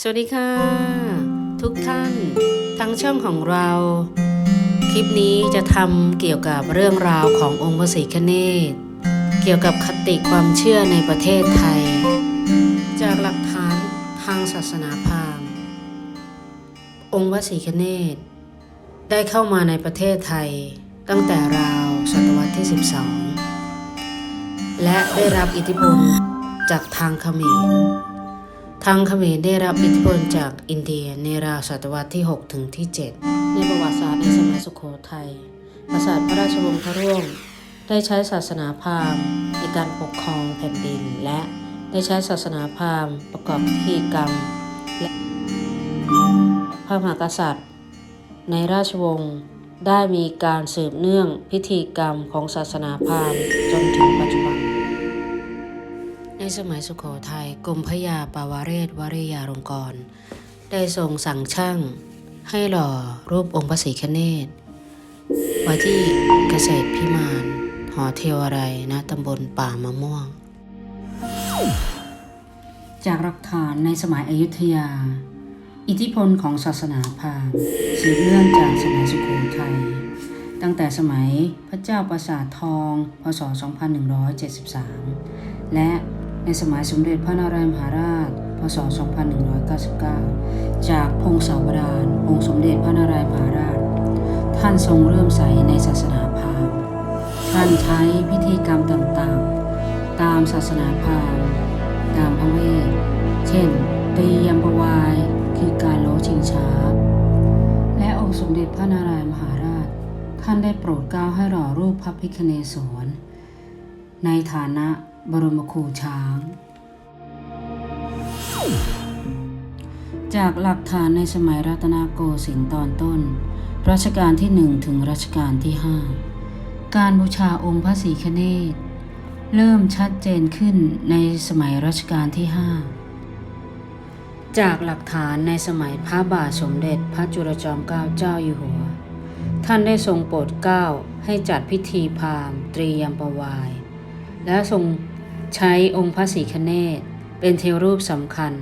สวัสดีค่ะ ทุกท่านทั้งช่องของเรา คลิปนี้จะทำเกี่ยวกับเรื่องราวขององค์พระศรีคเนศเกี่ยวกับคติความเชื่อในประเทศไทย จากหลักฐานทางศาสนาพราหมณ์องค์พระศรีคเนศได้เข้ามาในประเทศไทยตั้งแต่ราวศตวรรษที่ 12 และได้รับอิทธิพลจากทางเขมร ทางเขมรได้รับอิทธิพลจากอินเดียในราวศตวรรษที่ 6 ถึงที่ 7 ในประวัติศาสตร์ในสมัยสุโขทัยกษัตริย์พระราชวงศ์พระร่วง ได้ใช้ศาสนาพราหมณ์ในการปกครองแผ่นดิน และได้ใช้ศาสนาพราหมณ์ประกอบพิธีกรรม และพระมหากษัตริย์ ในราชวงศ์ได้มีการสืบเนื่องพิธีกรรมของศาสนาพราหมณ์จนถึงปัจจุบัน สมัยสุโขทัยกรมพระยาปาวาเรศวริยาลงกร ได้ทรงสั่งช่าง ให้หล่อรูปองค์พระศรีคเนศไว้ที่เกษตรพิมานหอเทวไรยณตำบลป่ามะม่วง จากหลักฐานในสมัยอยุธยา อิทธิพลของศาสนาพราหมณ์สืบเนื่องจากสมัยสุโขทัยตั้งแต่สมัยพระเจ้าประสาททอง พศ 2173 และ ในสมัยสมเด็จพระนารายมหาราช พศ 2199 จากพงศาวดารองค์สมเด็จพระนารายมหาราช ท่านทรงเริ่อมใสในศาสนาพราหมณ์ ท่านใช้พิธีกรรมต่างๆ ตามศาสนาพราหมณ์ ตามพระเวท เช่น ตียมปวาย คือการโลชิงช้า และองค์สมเด็จพระนารายมหาราช ท่านได้โปรดเกล้าให้หล่อรูปพระพิคเนศวรในฐานะ บรมครูช้าง จากหลักฐานในสมัยรัตนโกสินทร์ตอนต้น รัชกาลที่หนึ่งถึงรัชกาลที่ห้าการบูชาองค์พระศรีคเนศเริ่มชัดเจนขึ้นในสมัยรัชกาลที่ห้าจากหลักฐานในสมัยพระบาทสมเด็จพระจุลจอมเกล้าเจ้าอยู่หัว ท่านได้ทรงโปรดเกล้าให้จัดพิธีพามตรียมประวาย และทรง ใช้องค์พระศรีคเนศเป็นเทวรูปสำคัญ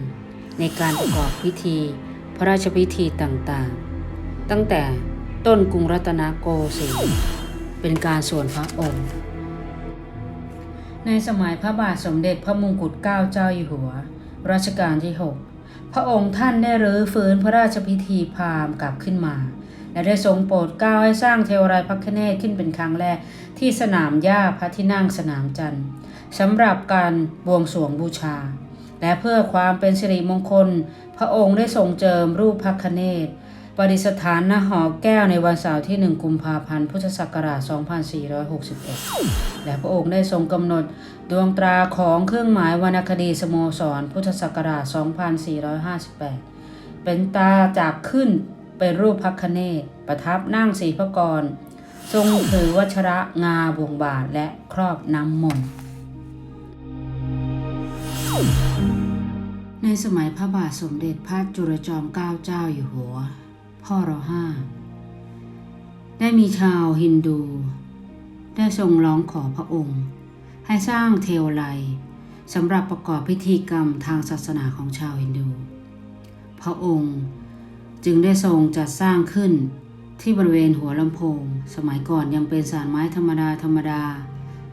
ในการประกอบพิธี พระราชพิธีต่างๆ ตั้งแต่ต้นกรุงรัตนโกสินทร์เป็นการส่วนพระองค์ ในสมัยพระบาทสมเด็จพระมงกุฎเกล้าเจ้าอยู่หัว รัชกาลที่ 6 พระองค์ท่านได้รื้อฟื้นพระราชพิธีพราหมณ์กลับขึ้นมา และได้ทรงโปรดเกล้าให้สร้างเทวรายพระคเนศขึ้นเป็นครั้งแรกที่สนามหญ้าพระที่นั่งสนามจันทร์สำหรับการบวงสรวงบูชา และเพื่อความเป็นสิริมงคล พระองค์ได้ทรงเจิมรูปพระคเนศประดิษฐานณหอแก้วในวันเสาร์ที่ 1 กุมภาพันธ์ พุทธศักราช 2461 และพระองค์ได้ทรงกำหนดดวงตราของเครื่องหมายวรรณคดีสโมสร พุทธศักราช 2458 เป็นตาจากขึ้น เป็นรูปพระคเนศประทับนั่งสีพระกร ทรงถือวัชระงาบวงบาทและครอบน้ำมนต์ในสมัยพระบาทสมเด็จพระจุลจอมเกล้าเจ้าอยู่หัว พ่อรอห้า ได้มีชาวฮินดู ได้ทรงร้องขอพระองค์ ให้สร้างเทวไลสำหรับประกอบพิธีกรรมทางศาสนาของชาวฮินดู พระองค์ จึงได้ทรงจัดสร้างขึ้นที่บริเวณหัวลำโพง สมัยก่อนยังเป็นสารไม้ธรรมดาธรรมดา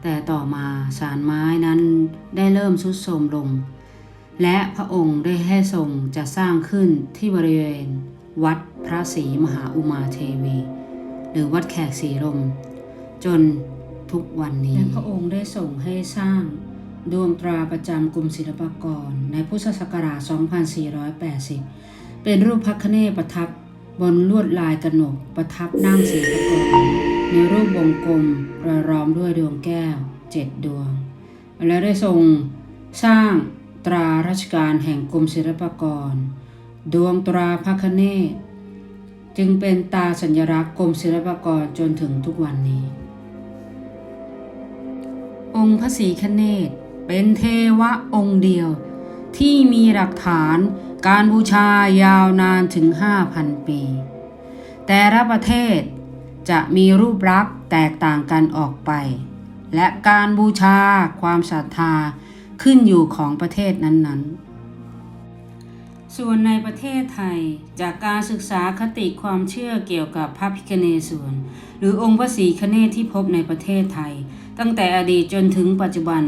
แต่ต่อมาสารไม้นั้นได้เริ่มทรุดโทรมลง และพระองค์ได้ให้ทรงจัดสร้างขึ้นที่บริเวณ วัดพระศรีมหาอุมาเทวี หรือวัดแขกศรีลม จนทุกวันนี้และพระองค์ได้ส่งให้สร้างดวงตราประจำกรมศิลปากรในพุทธศักราช 2480 เป็นรูปพระคเนศประทับบนลวดลายกระหนกประทับนั่งสีพระกรในรูปวงกลมรอยล้อมด้วยดวงแก้วเจ็ดดวง และได้ทรงสร้างตราราชการแห่งกรมศิลปากร ดวงตราพระคเนศจึงเป็นตาสัญลักษณ์กรมศิลปากรจนถึงทุกวันนี้ องค์พระศรีคเนศเป็นเทวะองค์เดียวที่มีหลักฐาน การบูชายาวนานถึง 5,000 ปี แต่ละประเทศจะมีรูปลักษณ์แตกต่างกันออกไป และการบูชาความศรัทธาขึ้นอยู่ของประเทศนั้น ๆ ส่วนในประเทศไทยจากการศึกษาคติความเชื่อเกี่ยวกับพระพิคเนศวรหรือองค์พระศรีคเนศที่พบในประเทศไทย ตั้งแต่อดีตจนถึงปัจจุบัน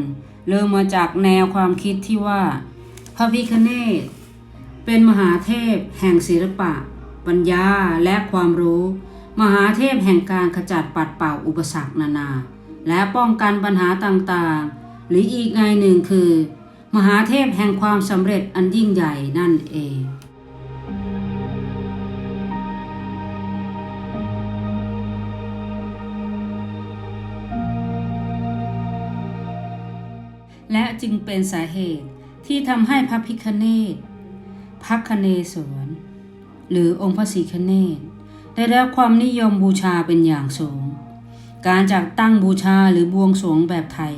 เริ่มมาจากแนวความคิดที่ว่า พระพิคเนศ เป็นมหาเทพแห่งศิลปะ ปัญญาและความรู้ มหาเทพแห่งการขจัดปัดเป่าอุปสรรคนานา และป้องกันปัญหาต่างๆ หรืออีกในหนึ่งคือ มหาเทพแห่งความสำเร็จอันยิ่งใหญ่นั่นเองและจึงเป็นสาเหตุที่ทำให้พระพิคเนต พระคเนศวรหรือองค์พระศรีคเนศได้รับความนิยมบูชาเป็นอย่างสูง การจัดตั้งบูชาหรือบวงสรวงแบบไทย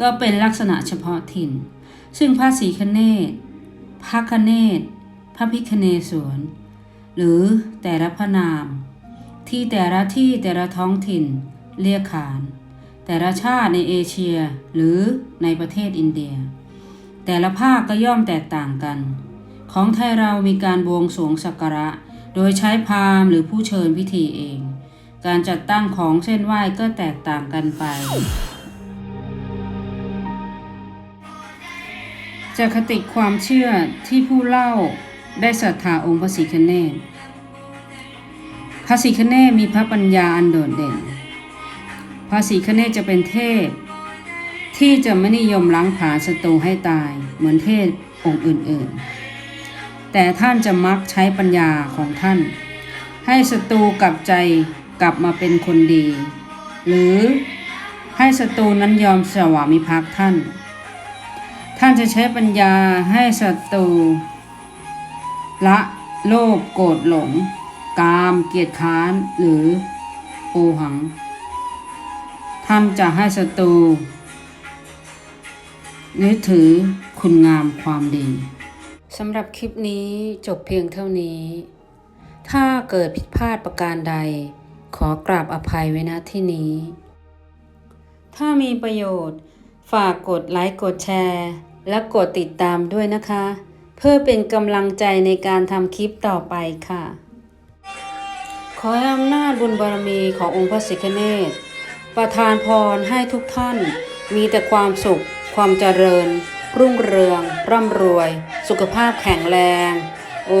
ก็เป็นลักษณะเฉพาะถิ่น ซึ่งพระศรีคเนศพระคเนศพระพิคเนศวรหรือแต่ละพระนาม ที่แต่ละที่แต่ละท้องถิ่นเรียกขาน แต่ละชาติในเอเชียหรือในประเทศอินเดีย แต่ละภาคก็ย่อมแตกต่างกัน ของไทยเรามีการบวงสรวงสักการะ โดยใช้พราหมณ์หรือผู้เชิญพิธีเอง การจัดตั้งของเส้นไหว้ก็แตกต่างกันไป จากคติความเชื่อที่ผู้เล่าได้ศรัทธาองค์พระศรีคเนศพระศรีคเนศมีพระปัญญาอันโดดเด่น พระศรีคเนศจะเป็นเทพ ที่จะไม่นิยมล้างผลาศัตรูให้ตายเหมือนเทพองค์อื่นๆ แต่ท่านจะมักใช้ปัญญาของท่าน ให้ศัตรูกลับใจกลับมาเป็นคนดี หรือให้ศัตรูนั้นยอมสวามิภักดิ์ท่าน ท่านจะใช้ปัญญาให้ศัตรูละโลภโกรธหลง กามเกียจค้านหรือโอหัง ท่านจะให้ศัตรูยึดถือคุณงามความดี สำหรับคลิปนี้จบเพียงเท่านี้ ถ้าเกิดผิดพลาดประการใด ขอกราบอภัยไว้ณที่นี้ ถ้ามีประโยชน์ ฝากกดไลค์กดแชร์ และกดติดตามด้วยนะคะ เพื่อเป็นกำลังใจในการทำคลิปต่อไปค่ะ ขอให้อำนาจบุญบารมีขององค์พระศิคเนศประทานพรให้ทุกท่าน มีแต่ความสุขความเจริญ รุ่งเรือง ร่ำรวย สุขภาพแข็งแรง โอ